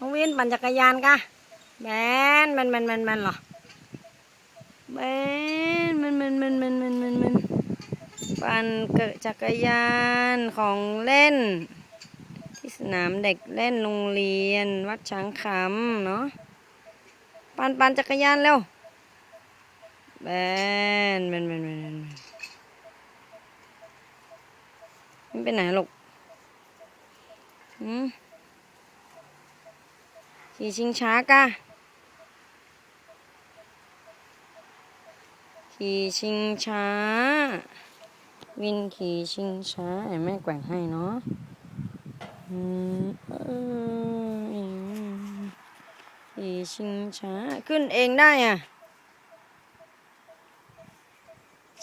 น้องวินปั่นจักรยานกะแบนแมนแมนแมนแมนหรอแบนแมนแมนแมนแมนแมันแมนแมนปั่นจักรยานของเล่น ที่สนามเด็กเล่นโรงเรียน วัดช้างคำเนาะปั่นปั่นจักรยานเร็วแบนแบนแบนแบนแบนมันไปไหนลูกหืม ขี่ชิงช้ากะขี่ชิงช้า วินขี่ชิงช้าเดี๋ยวแม่แกว่งให้เนาะอืมเออขี่ชิงช้า ขึ้นเองได้อะ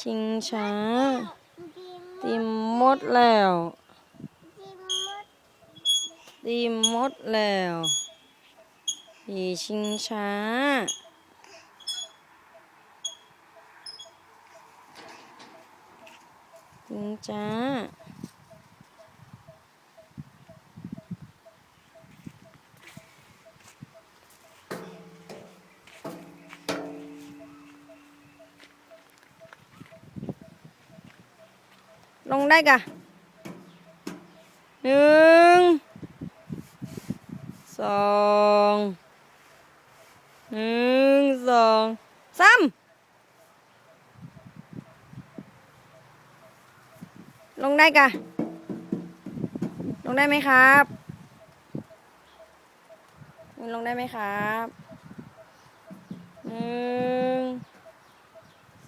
ชิงช้าตีมมดแล้วตีมมดแล้ว ขี่ชิงช้าชิงช้า ลงได้กะหนึ่งสอง หนึ่งสองสามลงได้กะ ลงได้ไหมครับลงได้ไหมครับหนึ่ง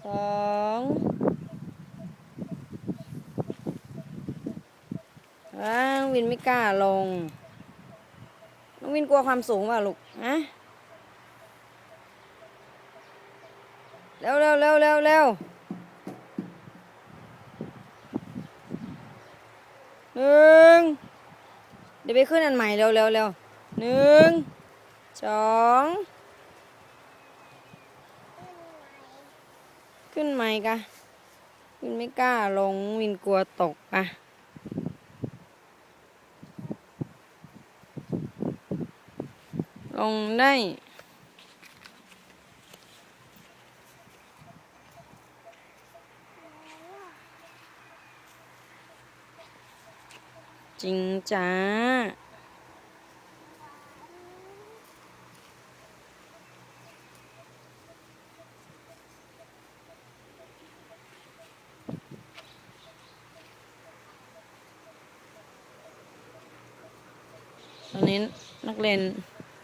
สองอ้าววินไม่กล้าลง น้องวินกลัวความสูงเปล่ะลูก ฮะ ร็วเร็วเร็วเร็วเร็วหนึ่งเดี๋ยวไปขึ้นอันใหม่เร็วเร็วเร็วหนึ่งสองขึ้นใหม่กะวินไม่กล้าลงวินกลัวตกอะลงได้ จริงจ้า ตอนนี้นักเรียน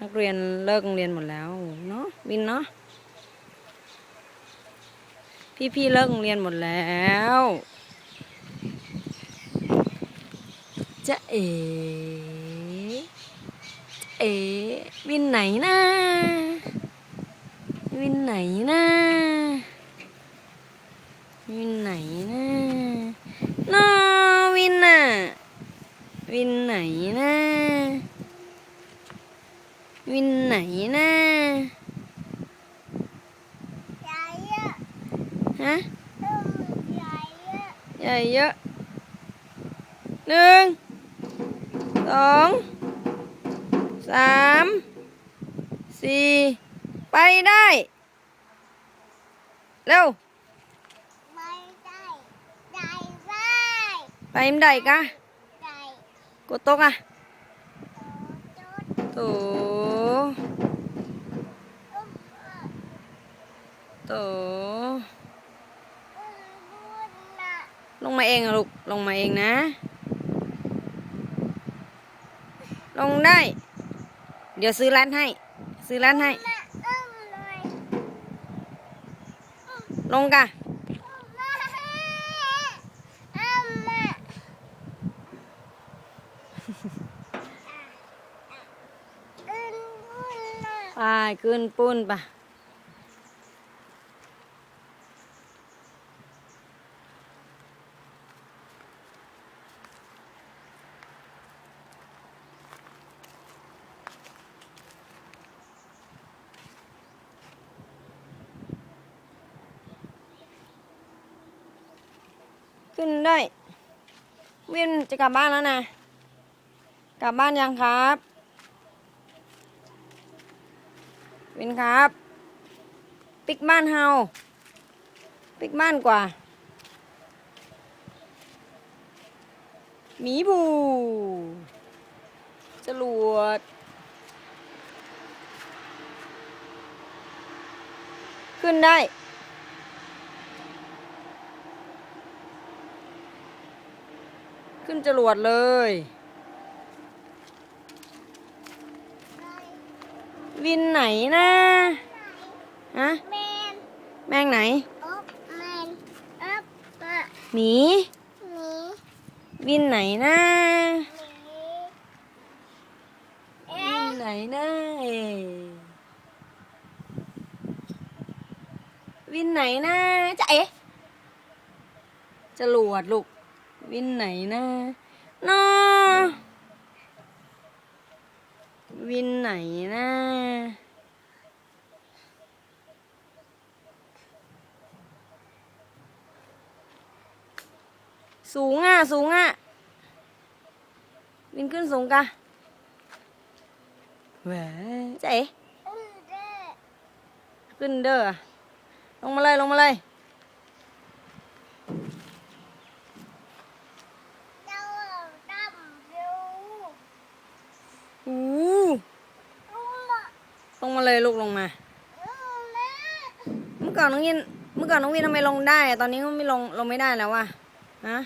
นักเรียนเลิกเรียนหมดแล้วเนาะวินเนาะพี่พี่ๆเลิกเรียนหมดแล้ว จะเอ๋เอ๋วินไหนนะ วินไหนนะ วินไหนนะน้อวินน่ะ วินไหนนะ วินไหนนะฮะใหญ่เยอะหนึ่งส องสามสี่ไปได้ เร็วไปมนได้กะกดโต๊ะอะโถโถลงมาเองอะลูก ลงมาเองนะ ล งได้ เดี๋ยวซื้อร้านให้ ซื้อร้านให้ ลงกะไปขึ้นปุ้นปะ ขึ้นได้วินจะกลับบ้านแล้วนะ กลับบ้านยังครับวินครับ ปิกบ้านเฮา ปิกบ้านกว่า หมีบูจรวดขึ้นได้ ขึ้นจรวดเลย วินไหนนะฮะแมนแมงไหนอ๊บแมนอ๊บปะหมีหมีวินไหนนะหมีวิเอ๊ะนไหนนะเอ่ยวินไหนนะจะเอ๊ะจรวดลูก วินไหนนะนอวินไหนนะสูงอะ สูงอะ วินขึ้นสูงกะแหวเจ๊อือเด้อขึ้นเด้อลงมาเลย ลงมาเลย เจ้าดำอยู่ อู้ ลุงมา ลง มาเลยลูกลงมาลุงนะเมื่อก่อนน้องวิน เมื่อก่อนน้องวินทำไมลงได้อะตอนนี้ก็ไม่ลงลงไม่ได้แล้ววะฮะ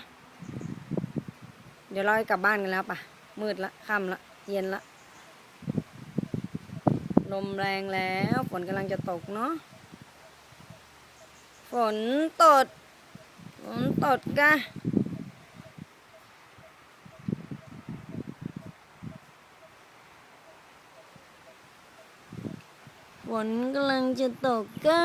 เดี๋ยวเรากลับบ้านกันแล้วปะมืดละค่ำละเย็นละลมแรงแล้วฝนกำลังจะตกเนาะฝนตดฝนตดกะ ฝนกำลังจะตกกะ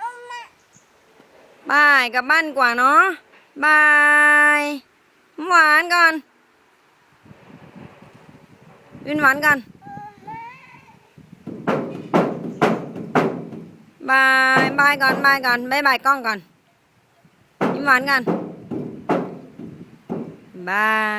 ลุงมาบายกลับบ้านกว่าเนาะบายหวานก่อนวินหวานกันบายบายก่อนบายก่อนบายบายกล้องก่อน bán ngàn bye.